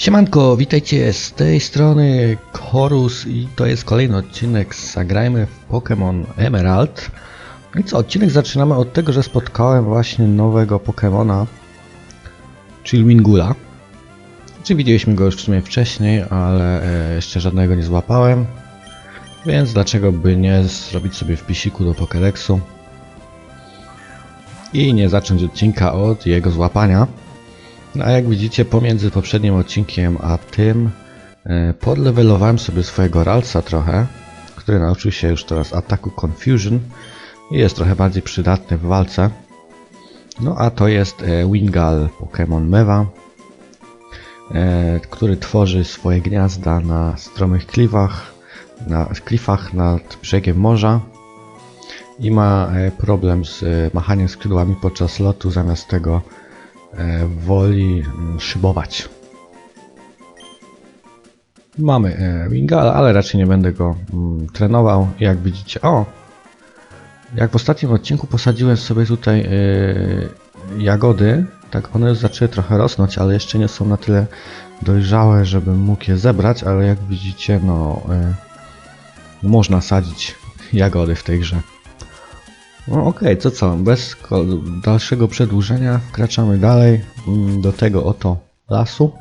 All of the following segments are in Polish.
Siemanko, witajcie z tej strony Chorus i to jest kolejny odcinek Zagrajmy w Pokémon Emerald. No i co, odcinek zaczynamy od tego, że spotkałem właśnie nowego Pokémona, czyli Wingula. Czy widzieliśmy go już w sumie wcześniej, ale e, jeszcze żadnego nie złapałem. Więc dlaczego by nie zrobić sobie wpisiku do Pokédexu i nie zacząć odcinka od jego złapania. No a jak widzicie pomiędzy poprzednim odcinkiem a tym e, podlevelowałem sobie swojego Ralsa trochę, który nauczył się już teraz ataku Confusion i jest trochę bardziej przydatny w walce. No a to jest e, Wingal Pokémon Mewa, e, który tworzy swoje gniazda na stromych klifach, na klifach nad brzegiem morza i ma problem z machaniem skrzydłami podczas lotu, zamiast tego woli mm, szybować. Mamy e, Wingala, ale raczej nie będę go mm, trenował. Jak widzicie, o! Jak w ostatnim odcinku posadziłem sobie tutaj e, jagody, tak one już zaczęły trochę rosnąć, ale jeszcze nie są na tyle dojrzałe, żebym mógł je zebrać, ale jak widzicie, no e, można sadzić jagody w tej grze. No okej, to co, bez dalszego przedłużenia wkraczamy dalej mm, do tego oto lasu,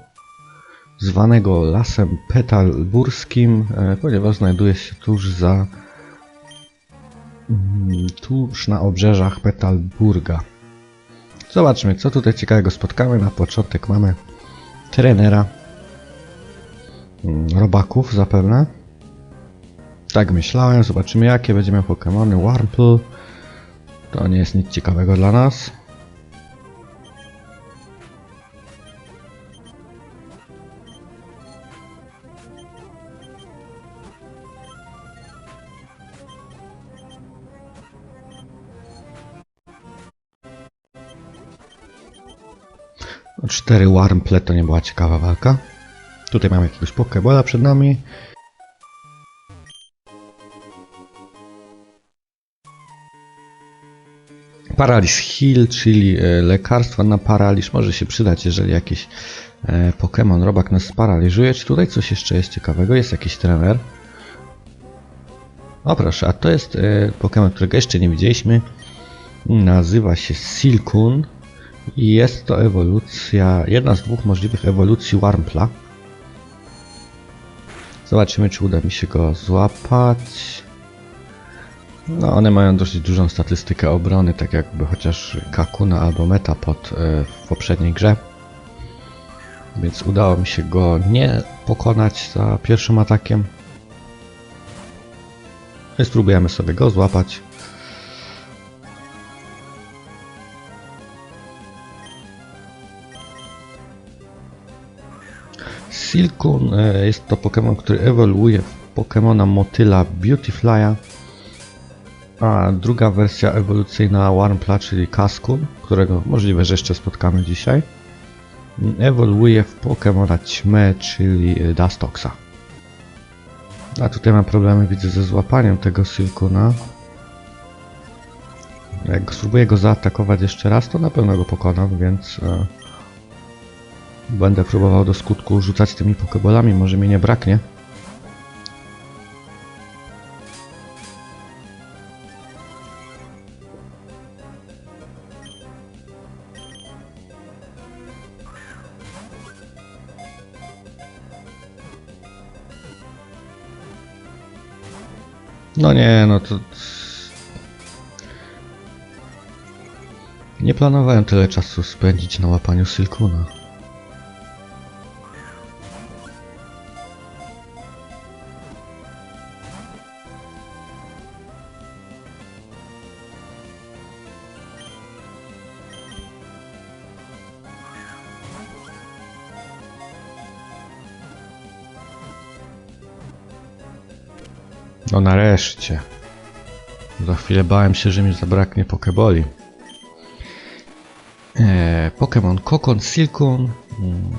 zwanego lasem petalburskim, e, ponieważ znajduje się tuż za mm, tuż na obrzeżach Petalburga. Zobaczmy, co tutaj ciekawego spotkamy. Na początek mamy trenera mm, robaków zapewne. Tak myślałem, zobaczymy jakie będzie miał Pokémony. Warple. To nie jest nic ciekawego dla nas. Cztery Warmple to nie była ciekawa walka. Tutaj mamy jakiegoś Pokebola przed nami. Paralyz Heal, czyli e, lekarstwo na paraliż może się przydać, jeżeli jakiś e, Pokémon robak nas sparaliżuje. Czy tutaj coś jeszcze jest ciekawego? Jest jakiś trener. O proszę, a to jest e, Pokémon, którego jeszcze nie widzieliśmy. Nazywa się Silkun i jest to ewolucja, jedna z dwóch możliwych ewolucji Warmpla. Zobaczymy, czy uda mi się go złapać. No, one mają dosyć dużą statystykę obrony, tak jakby chociaż Kakuna albo Metapod e, w poprzedniej grze. Więc udało mi się go nie pokonać za pierwszym atakiem. I spróbujemy sobie go złapać. Silkun e, jest to Pokémon, który ewoluuje w Pokémona motyla Beautyflya. A druga wersja ewolucyjna Warmpla, czyli Kaskun, którego możliwe, że jeszcze spotkamy dzisiaj, ewoluuje w Pokémona Ćmę, czyli Dustoxa. A tutaj mam problemy, widzę, ze złapaniem tego Silkuna. Jak spróbuję go zaatakować jeszcze raz, to na pewno go pokonam, więc e, będę próbował do skutku rzucać tymi Pokebolami, może mi nie braknie. No nie, no to... Nie planowałem tyle czasu spędzić na łapaniu Silkuna. No nareszcie. Za chwilę bałem się, że mi zabraknie Pokeboli. Eee, Pokémon Kokon Silkun mm,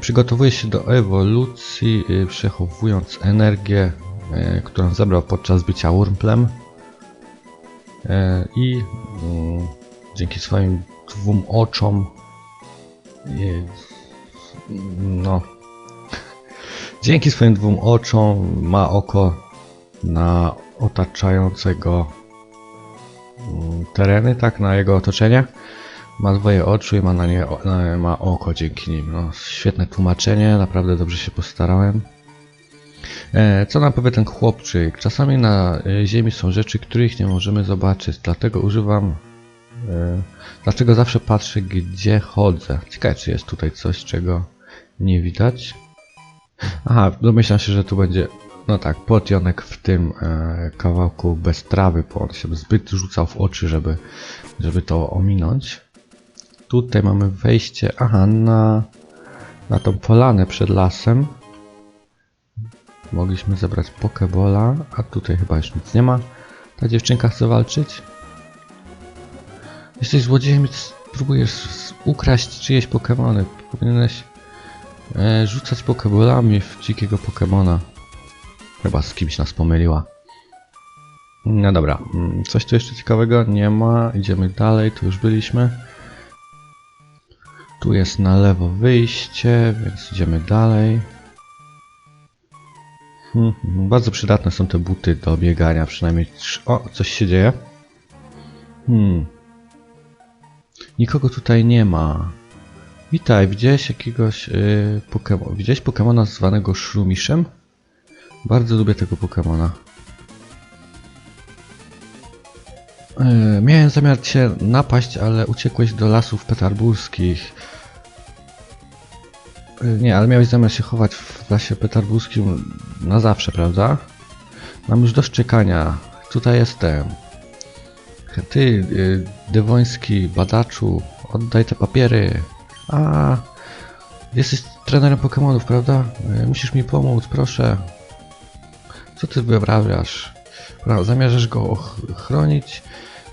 przygotowuje się do ewolucji, y, przechowując energię, y, którą zebrał podczas bycia Wurmplem. E, I mm, dzięki swoim dwóm oczom y, no. Dzięki swoim dwóm oczom ma oko na otaczającego mm, tereny, tak, na jego otoczenie. Ma dwoje oczu i ma na nie na, ma oko dzięki nim. No, świetne tłumaczenie, naprawdę dobrze się postarałem. E, co nam powie ten chłopczyk? Czasami na ziemi są rzeczy, których nie możemy zobaczyć, dlatego używam. E, dlaczego zawsze patrzę, gdzie chodzę? Ciekawe, czy jest tutaj coś, czego nie widać. Aha, domyślam się, że tu będzie. No tak, potionek w tym e, kawałku bez trawy, bo on się zbyt rzucał w oczy, żeby, żeby to ominąć. Tutaj mamy wejście, aha, na, na tą polanę przed lasem. Mogliśmy zebrać Pokebola, a tutaj chyba już nic nie ma. Ta dziewczynka chce walczyć. Jesteś złodziejem i próbujesz ukraść czyjeś Pokemony. Powinieneś e, rzucać Pokebolami w dzikiego Pokemona. Chyba z kimś nas pomyliła. No dobra, mm, coś tu jeszcze ciekawego nie ma. Idziemy dalej, tu już byliśmy. Tu jest na lewo wyjście, więc idziemy dalej. Hmm, hmm, bardzo przydatne są te buty do biegania, przynajmniej. O, coś się dzieje. Hmm. Nikogo tutaj nie ma. Witaj, widziałeś jakiegoś yy, Pokemon. Widziałeś Pokemona zwanego Szrumiszem? Bardzo lubię tego Pokemona. Yy, miałem zamiar cię napaść, ale uciekłeś do lasów petarburskich. Yy, nie, ale miałeś zamiar się chować w lasie petarburskim na zawsze, prawda? Mam już dość czekania. Tutaj jestem. Ty, yy, dywoński badaczu, oddaj te papiery. A, jesteś trenerem Pokemonów, prawda? Yy, musisz mi pomóc, proszę. Co ty? Pra- Zamierzasz go chronić?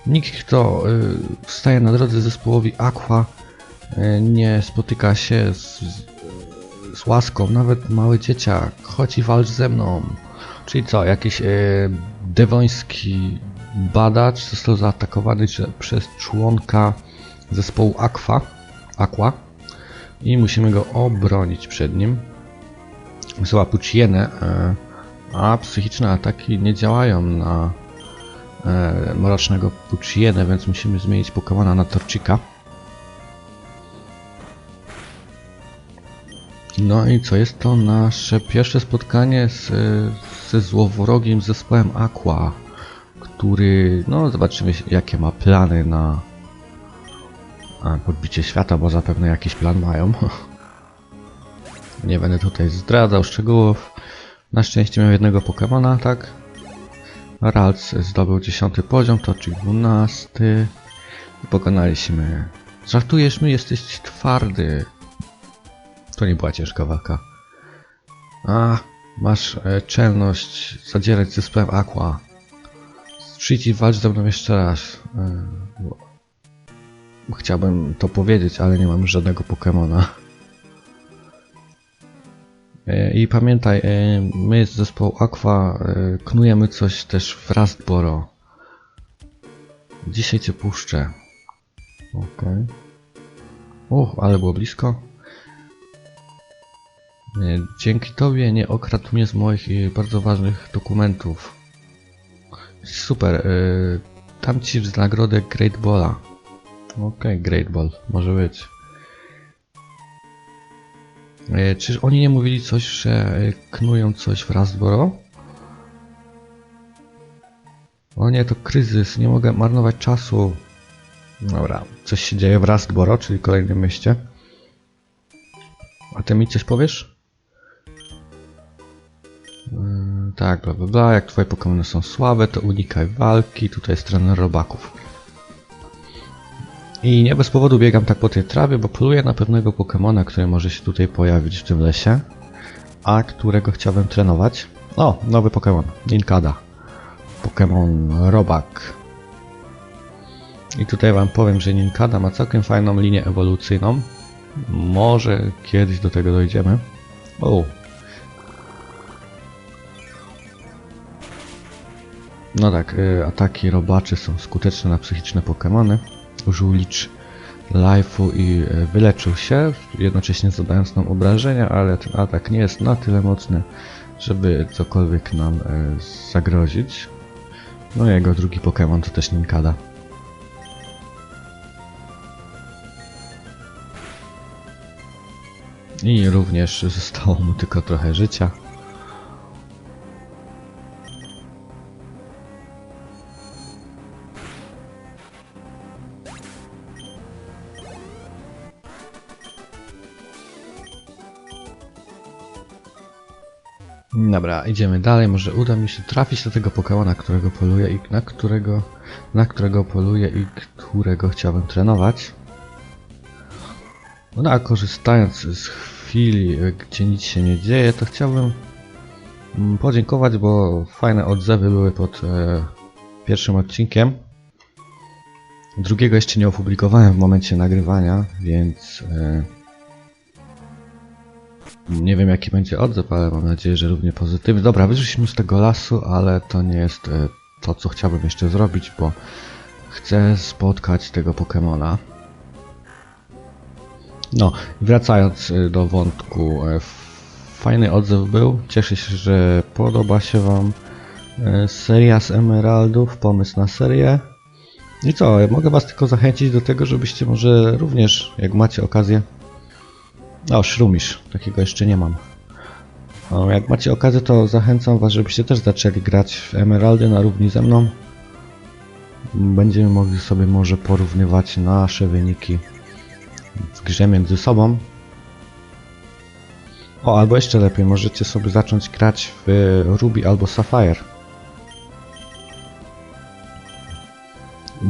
Nikt, kto y, staje na drodze zespołowi Aqua, y, nie spotyka się z, z, łaską, nawet mały dzieciak. Chodź i walcz ze mną. Czyli co, jakiś dewoński badacz został zaatakowany przez członka zespołu Aqua, Aqua i musimy go obronić przed nim. Wysyła Pucienę, y, a psychiczne ataki nie działają na e, mrocznego Puccienę, więc musimy zmienić Pokemona na Torchika. No i co jest to nasze pierwsze spotkanie z, ze złowrogim zespołem Aqua, który, no zobaczymy jakie ma plany na a, podbicie świata, bo zapewne jakiś plan mają. Nie będę tutaj zdradzał szczegółów. Na szczęście miał jednego Pokemona, tak? Ralc zdobył 10 poziom, Toczyk 12. I pokonaliśmy. Żartujesz mi? Jesteś twardy. To nie była ciężka walka. A, masz e, czelność zadzierać zespołem Aqua. Przyjdź i walcz ze mną jeszcze raz. E, chciałbym to powiedzieć, ale nie mam żadnego Pokemona. E, I pamiętaj, e, my z zespołu Aqua e, knujemy coś też w Rastboro. Dzisiaj cię puszczę. Okej. Uch, ale było blisko. Dzięki tobie nie okradł mnie z moich bardzo ważnych dokumentów. Super. Dam ci w nagrodę Great Balla. Okej, Great Ball. Może być. E, Czyż oni nie mówili coś, że e, knują coś w Rastboro? O nie, to kryzys, nie mogę marnować czasu. Dobra, coś się dzieje w Rastboro, czyli kolejnym mieście. A ty mi coś powiesz? Yy, tak, bla bla bla, jak twoje Pokémony są słabe, to unikaj walki, tutaj jest trener robaków. I nie bez powodu biegam tak po tej trawie, bo poluję na pewnego Pokemona, który może się tutaj pojawić w tym lesie, a którego chciałbym trenować. O, nowy Pokémon, Ninkada. Pokémon Robak. I tutaj wam powiem, że Ninkada ma całkiem fajną linię ewolucyjną. Może kiedyś do tego dojdziemy. O. No tak, y, ataki robaczy są skuteczne na psychiczne Pokémony. Użył licz life'u i e, wyleczył się, jednocześnie zadając nam obrażenia, ale ten atak nie jest na tyle mocny, żeby cokolwiek nam e, zagrozić. No i jego drugi Pokémon to też Ninkada. I również zostało mu tylko trochę życia. Dobra, idziemy dalej. Może uda mi się trafić do tego Pokemona, którego poluję i na którego, na którego poluję i którego chciałbym trenować. No a korzystając z chwili, gdzie nic się nie dzieje, to chciałbym mm, podziękować, bo fajne odzewy były pod e, pierwszym odcinkiem. Drugiego jeszcze nie opublikowałem w momencie nagrywania, więc e, nie wiem jaki będzie odzew, ale mam nadzieję, że równie pozytywny. Dobra, wyszliśmy z tego lasu, ale to nie jest e, to, co chciałbym jeszcze zrobić, bo chcę spotkać tego Pokemona. No, wracając y, do wątku, e, fajny odzew był. Cieszę się, że podoba się Wam e, seria z Emeraldów, pomysł na serię. I co, mogę Was tylko zachęcić do tego, żebyście może również, jak macie okazję... O, Szrumisz, takiego jeszcze nie mam. O, jak macie okazję, to zachęcam Was, żebyście też zaczęli grać w Emeraldy na równi ze mną. Będziemy mogli sobie może porównywać nasze wyniki w grze między sobą. O, albo jeszcze lepiej, możecie sobie zacząć grać w Ruby albo Sapphire.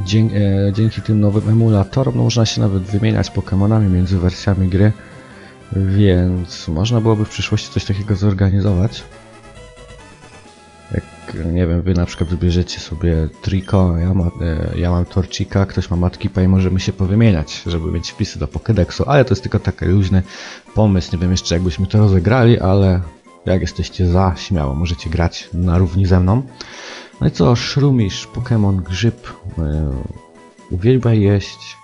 Dzie e, dzięki tym nowym emulatorom można się nawet wymieniać Pokémonami między wersjami gry, więc można byłoby w przyszłości coś takiego zorganizować. Jak, nie wiem, wy na przykład wybierzecie sobie Trico, ja, ma, e, ja mam Torchika, ktoś ma Matkipa i możemy się powymieniać, żeby mieć wpisy do Pokédexu, ale to jest tylko taki luźny pomysł, nie wiem jeszcze jakbyśmy to rozegrali, ale jak jesteście za, śmiało, możecie grać na równi ze mną. No i co, Szrumisz, Pokémon, Grzyb, e, uwielbia jeść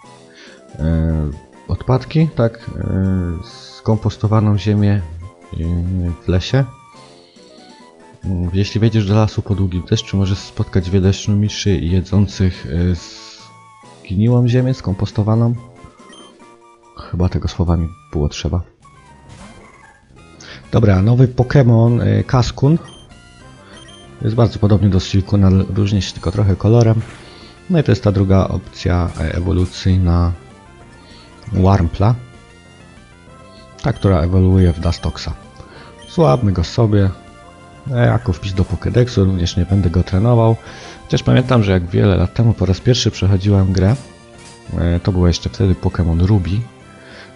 e, odpadki, tak, e, skompostowaną ziemię e, w lesie. Mm, Jeśli wejdziesz do lasu po długim deszczu, możesz spotkać wiele szrumiszy jedzących e, zgniłą ziemię, skompostowaną. Chyba tego słowami było trzeba. Dobra, nowy Pokémon Kaskun. Jest bardzo podobny do Silkuna, różni się tylko trochę kolorem. No i to jest ta druga opcja ewolucyjna Warmpla. Ta, która ewoluuje w Dustoxa. Słabmy go sobie. E, Jako wpis do Pokédexu, również nie będę go trenował. Chociaż pamiętam, że jak wiele lat temu po raz pierwszy przechodziłem grę, e, to było jeszcze wtedy Pokémon Ruby.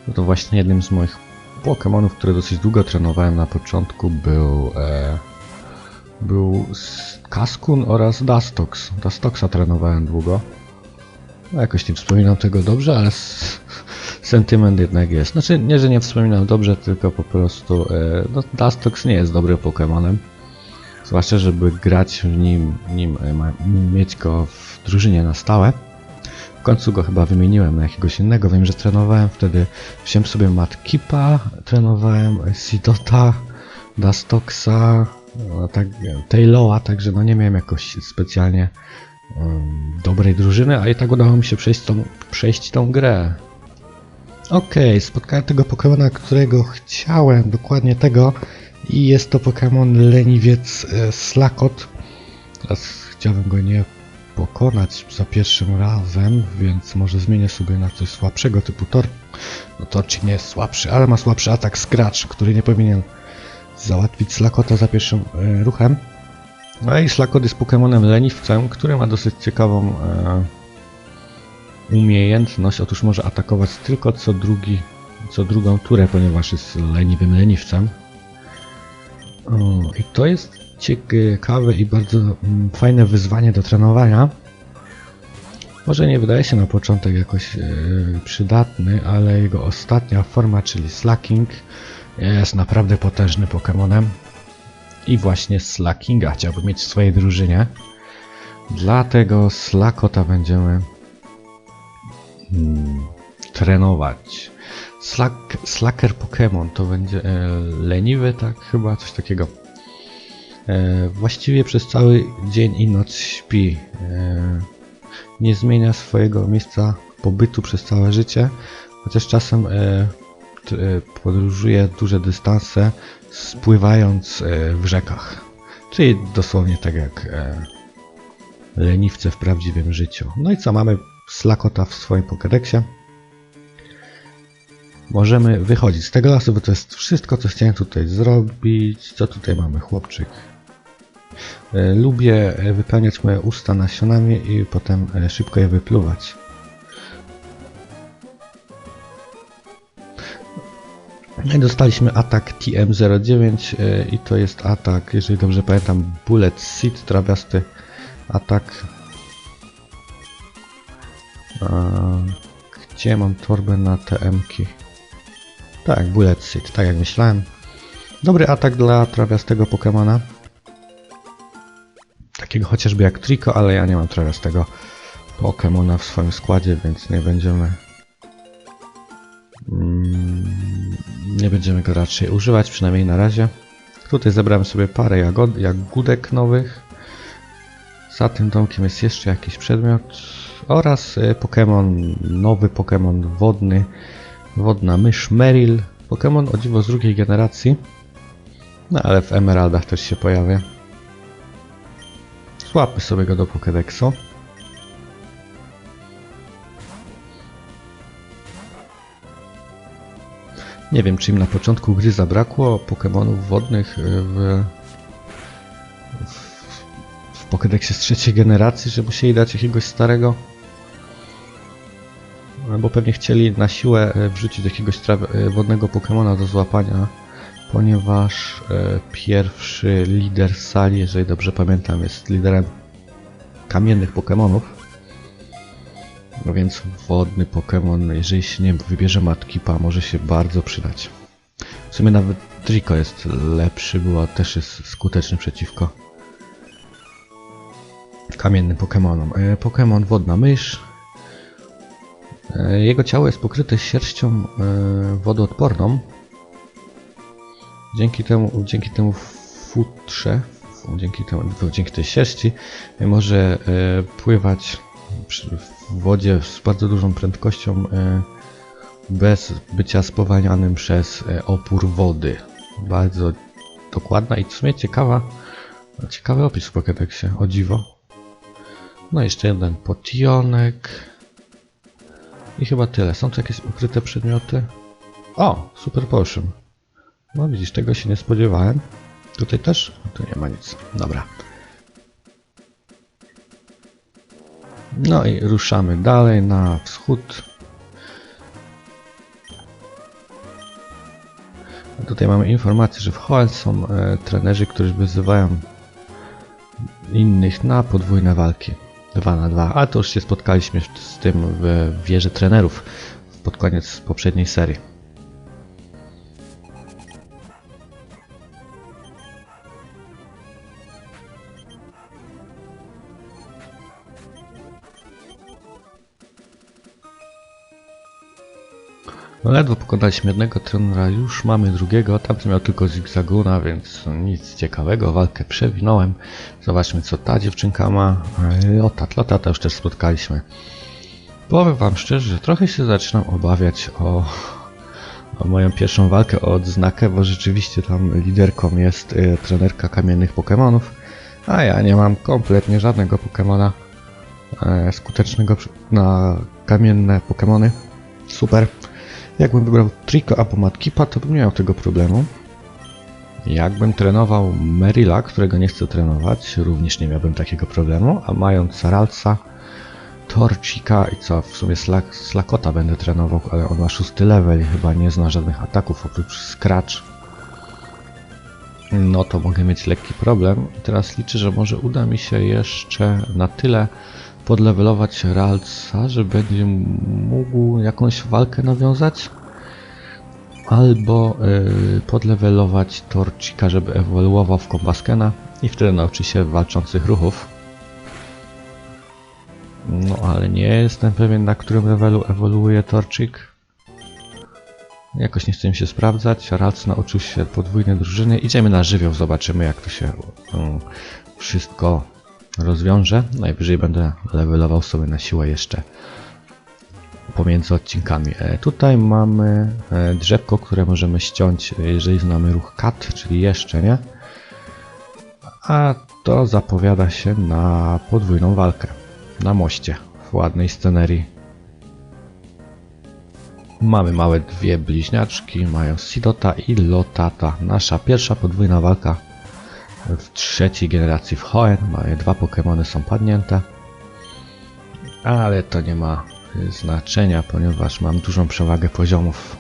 No to właśnie jednym z moich Pokémonów, które dosyć długo trenowałem na początku był e, był Kaskun oraz Dustox. Dustoxa trenowałem długo. No, jakoś nie wspominam tego dobrze, ale sentyment jednak jest. Znaczy, nie, że nie wspominam dobrze, tylko po prostu e, no, Dustox nie jest dobrym Pokémonem. Zwłaszcza, żeby grać w nim, nim e, mieć go w drużynie na stałe. W końcu go chyba wymieniłem na jakiegoś innego. Wiem, że trenowałem wtedy, wziąłem sobie Matkipa, trenowałem Sidota, Dustoxa, no, tak, także no nie miałem jakoś specjalnie dobrej drużyny, a i tak udało mi się przejść tą, przejść tą grę. Okej, spotkałem tego Pokemona, którego chciałem, dokładnie tego i jest to Pokémon leniwiec e, Slakot. Teraz chciałbym go nie pokonać za pierwszym razem, więc może zmienię sobie na coś słabszego typu Tor. No Torcik nie jest słabszy, ale ma słabszy atak Scratch, który nie powinien załatwić Slakota za pierwszym e, ruchem. No i Slakot jest Pokemonem leniwcem, który ma dosyć ciekawą e, umiejętność. Otóż może atakować tylko co drugi, co drugą turę, ponieważ jest leniwym leniwcem. O, I to jest ciekawe i bardzo mm, fajne wyzwanie do trenowania. Może nie wydaje się na początek jakoś e, przydatny, ale jego ostatnia forma, czyli Slacking, jest naprawdę potężny Pokemonem. I właśnie Slackinga chciałbym mieć w swojej drużynie. Dlatego Slakota będziemy mm, trenować. Slack, slacker Pokémon to będzie e, leniwy, tak? Chyba coś takiego. E, właściwie przez cały dzień i noc śpi. E, nie zmienia swojego miejsca pobytu przez całe życie, chociaż czasem e, e, podróżuje duże dystanse, spływając e, w rzekach. Czyli dosłownie tak jak e, leniwce w prawdziwym życiu. No i co, mamy Slakota w swoim Pokédexie. Możemy wychodzić z tego lasu, bo to jest wszystko, co chciałem tutaj zrobić. Co tutaj mamy, chłopczyk? E, Lubię e, wypełniać moje usta nasionami i potem e, szybko je wypluwać. No dostaliśmy atak TM09 e, i to jest atak, jeżeli dobrze pamiętam, Bullet Seed, trawiasty atak. Gdzie mam torbę na TM-ki? Tak, Bullet Seed, tak jak myślałem. Dobry atak dla trawiastego Pokemona. Takiego chociażby jak Trico, ale ja nie mam trawiastego Pokemona w swoim składzie, więc nie będziemy mm, nie będziemy go raczej używać, przynajmniej na razie. Tutaj zebrałem sobie parę jagod, jagódek nowych. Za tym domkiem jest jeszcze jakiś przedmiot oraz y, Pokémon, nowy Pokémon wodny, wodna mysz Meryl. Pokémon o dziwo z drugiej generacji, no ale w Emeraldach też się pojawia. Złapmy sobie go do Pokédexu. Nie wiem, czy im na początku gry zabrakło Pokémonów wodnych y, w, w, w Pokédexie z trzeciej generacji, że musieli dać jakiegoś starego. Albo pewnie chcieli na siłę y, wrzucić jakiegoś y, wodnego Pokémona do złapania, ponieważ y, pierwszy lider sali, jeżeli dobrze pamiętam, jest liderem kamiennych Pokémonów. No więc wodny Pokémon, jeżeli się nie wybierze Matkipa, może się bardzo przydać. W sumie nawet Trico jest lepszy, bo też jest skuteczny przeciwko kamiennym Pokémonom. E, Pokémon Wodna Mysz. E, Jego ciało jest pokryte sierścią e, wodoodporną. Dzięki temu, dzięki temu futrze, dzięki, temu, dzięki tej sierści e, może pływać w wodzie z bardzo dużą prędkością bez bycia spowalnianym przez opór wody. Bardzo dokładna i w sumie ciekawa, ciekawy opis w Pokédexie, o dziwo. No jeszcze jeden potionek. I chyba tyle. Są tu jakieś ukryte przedmioty? O! Super potion. No widzisz, tego się nie spodziewałem. Tutaj też? Tu nie ma nic. Dobra. No i ruszamy dalej na wschód. Tutaj mamy informację, że w Hoel są e, trenerzy, którzy wyzywają innych na podwójne walki. 2 na 2. A to już się spotkaliśmy z tym w wieży trenerów pod koniec poprzedniej serii. No ledwo pokonaliśmy jednego trenera, już mamy drugiego, tamten miał tylko zigzaguna, więc nic ciekawego, walkę przewinąłem. Zobaczmy co ta dziewczynka ma. Lotat, Lotata już też spotkaliśmy. Powiem wam szczerze, że trochę się zaczynam obawiać o, o moją pierwszą walkę o odznakę, bo rzeczywiście tam liderką jest y, trenerka kamiennych Pokémonów, a ja nie mam kompletnie żadnego Pokémona e, skutecznego na kamienne Pokémony. Super. Jakbym wybrał Trico albo to bym nie miał tego problemu. Jakbym trenował Merila, którego nie chcę trenować, również nie miałbym takiego problemu, a mając Saralca, Torchika i co, w sumie Slak, Slakota będę trenował, ale on ma szósty level i chyba nie zna żadnych ataków oprócz Scratch. No to mogę mieć lekki problem. Teraz liczę, że może uda mi się jeszcze na tyle podlevelować Ralca, że będzie mógł jakąś walkę nawiązać. Albo yy, podlevelować Torchika, żeby ewoluował w Kombaskena i wtedy nauczy się walczących ruchów. No ale nie jestem pewien na którym levelu ewoluuje Torchik. Jakoś nie chce mi się sprawdzać. Ralc nauczył się podwójnej drużyny. Idziemy na żywioł, zobaczymy jak to się um, wszystko rozwiąże. Najwyżej będę levelował sobie na siłę jeszcze pomiędzy odcinkami. E, tutaj mamy e, drzewko, które możemy ściąć, e, jeżeli znamy ruch cut, czyli jeszcze nie. A to zapowiada się na podwójną walkę na moście w ładnej scenerii. Mamy małe dwie bliźniaczki, mają Sidota i Lotata. Nasza pierwsza podwójna walka w trzeciej generacji w Hoenn. Dwa Pokémony są padnięte. Ale to nie ma znaczenia, ponieważ mam dużą przewagę poziomów.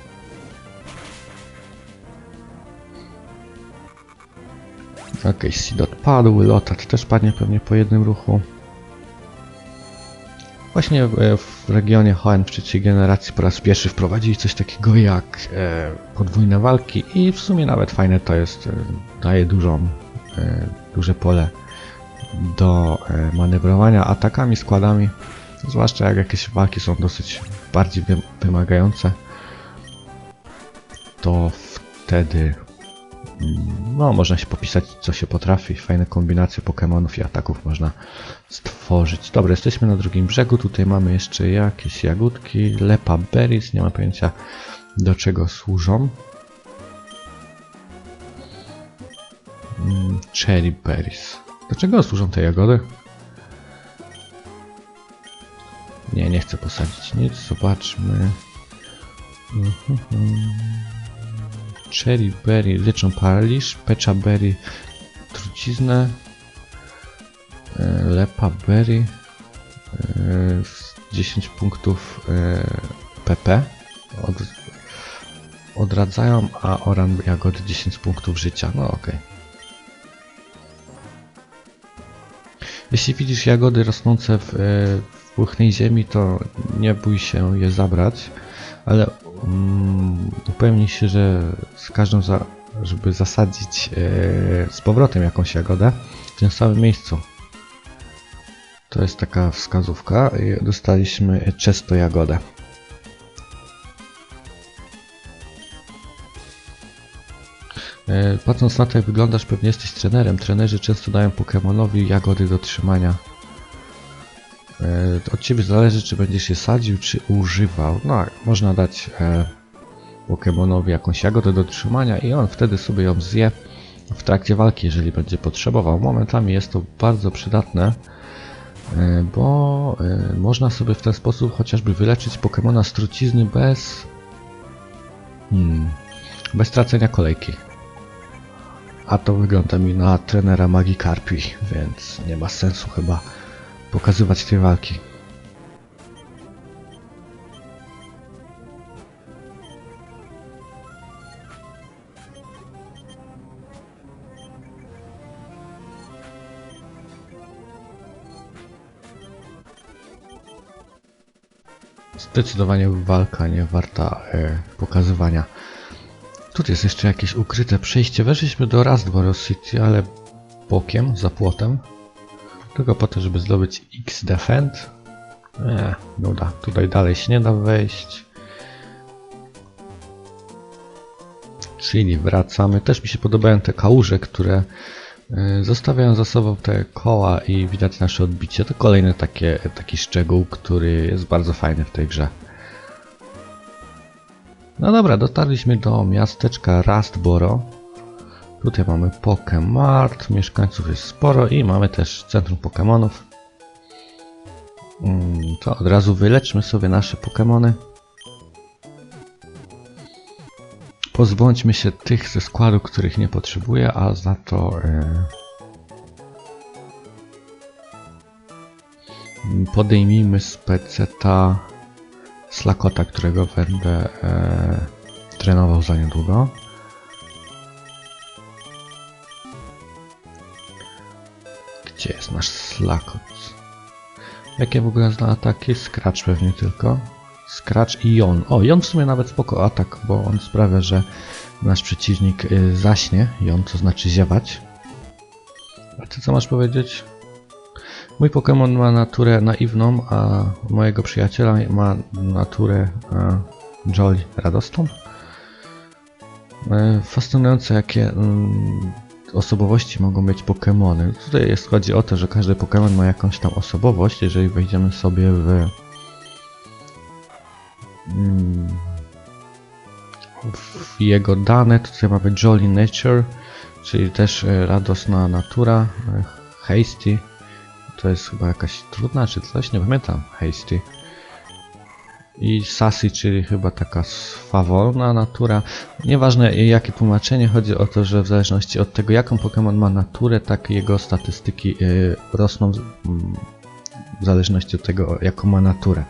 Ok, Sidot padł, Lotat też padnie pewnie po jednym ruchu. Właśnie w, w regionie Hoenn w trzeciej generacji po raz pierwszy wprowadzili coś takiego jak e, podwójne walki i w sumie nawet fajne to jest, e, daje dużą, e, duże pole do e, manewrowania atakami, składami, zwłaszcza jak jakieś walki są dosyć bardziej wy, wymagające, to wtedy mm, no, można się popisać co się potrafi, fajne kombinacje Pokémonów i ataków można stworzyć. Dobra, jesteśmy na drugim brzegu, tutaj mamy jeszcze jakieś jagódki, lepa berries, nie mam pojęcia do czego służą. Mm, Cherry berries. Do czego służą te jagody? Nie, nie chcę posadzić nic, zobaczmy. Mhm. Cherry berry leczą paraliż, pecza berry truciznę, e, lepa berry e, z 10 punktów e, PP od, odradzają, a oran jagody 10 punktów życia. No okej. Jeśli widzisz jagody rosnące w, e, w płychnej ziemi, to nie bój się je zabrać, ale mm, upewnij się, że z każdą, za, żeby zasadzić e, z powrotem jakąś jagodę w tym samym miejscu. To jest taka wskazówka. Dostaliśmy często jagodę. Patrząc na to, jak wyglądasz, pewnie jesteś trenerem. Trenerzy często dają Pokemonowi jagody do trzymania. E, Od ciebie zależy, czy będziesz je sadził, czy używał. No, można dać e, Pokemonowi jakąś jagodę do trzymania i on wtedy sobie ją zje w trakcie walki, jeżeli będzie potrzebował. Momentami jest to bardzo przydatne, e, bo e, można sobie w ten sposób chociażby wyleczyć Pokemona z trucizny bez... Hmm, bez tracenia kolejki. A to wygląda mi na trenera Magikarpi, więc nie ma sensu chyba pokazywać tej walki. Zdecydowanie walka nie warta e, pokazywania. Tutaj jest jeszcze jakieś ukryte przejście. Weszliśmy do Rustboro City, ale bokiem, za płotem. Tylko po to, żeby zdobyć X Defend. Nie, nuda. Tutaj dalej się nie da wejść. Czyli wracamy. Też mi się podobają te kałuże, które y, zostawiają za sobą te koła i widać nasze odbicie. To kolejny takie, taki szczegół, który jest bardzo fajny w tej grze. No dobra, dotarliśmy do miasteczka Rustboro. Tutaj mamy Pokemart, mieszkańców jest sporo i mamy też centrum Pokemonów. Mm, To od razu wyleczmy sobie nasze Pokemony. Pozbądźmy się tych ze składu, których nie potrzebuję, a za to e, podejmijmy z peceta Slakota, którego będę e, trenował za niedługo. Gdzie jest nasz Slakot? Jakie w ogóle zna ataki? Scratch pewnie tylko. Scratch i Jon. O, Jon w sumie nawet spoko atak, bo on sprawia, że nasz przeciwnik y, zaśnie. Jon, to znaczy ziewać. A ty co masz powiedzieć? Mój Pokémon ma naturę naiwną, a mojego przyjaciela ma naturę e, Jolly radosną. E, Fascynujące, jakie mm, osobowości mogą mieć Pokémony. Tutaj jest, chodzi o to, że każdy Pokémon ma jakąś tam osobowość. Jeżeli wejdziemy sobie w, mm, w jego dane, to tutaj mamy Jolly Nature, czyli też e, radosna natura, Hasty. To jest chyba jakaś trudna czy coś, nie pamiętam. Hasty. I Sassy, czyli chyba taka swawolna natura. Nieważne jakie tłumaczenie, chodzi o to, że w zależności od tego jaką Pokémon ma naturę, tak jego statystyki y, rosną w zależności od tego jaką ma naturę.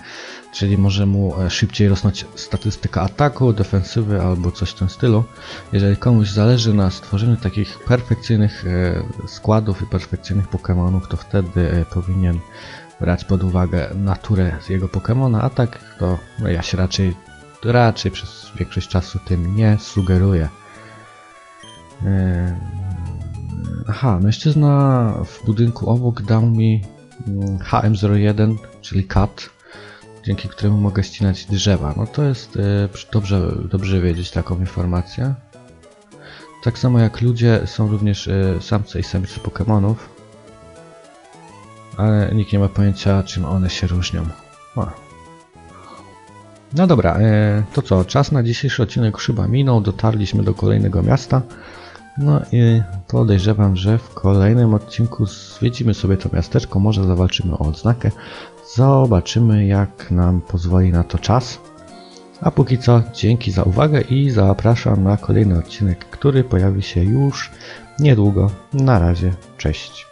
Czyli może mu e, szybciej rosnąć statystyka ataku, defensywy albo coś w tym stylu. Jeżeli komuś zależy na stworzeniu takich perfekcyjnych e, składów i perfekcyjnych Pokémonów, to wtedy e, powinien brać pod uwagę naturę z jego Pokemona, a tak to ja się raczej, raczej przez większość czasu tym nie sugeruję. Aha, mężczyzna w budynku obok dał mi mm, HM01, czyli kat, dzięki któremu mogę ścinać drzewa. No to jest e, dobrze, dobrze wiedzieć taką informację. Tak samo jak ludzie są również e, samce i samice Pokemonów, ale nikt nie ma pojęcia czym one się różnią. O. No dobra, e, to co, czas na dzisiejszy odcinek chyba minął, dotarliśmy do kolejnego miasta. No i podejrzewam, że w kolejnym odcinku zwiedzimy sobie to miasteczko, może zawalczymy o odznakę. Zobaczymy jak nam pozwoli na to czas. A póki co, dzięki za uwagę i zapraszam na kolejny odcinek, który pojawi się już niedługo. Na razie, cześć.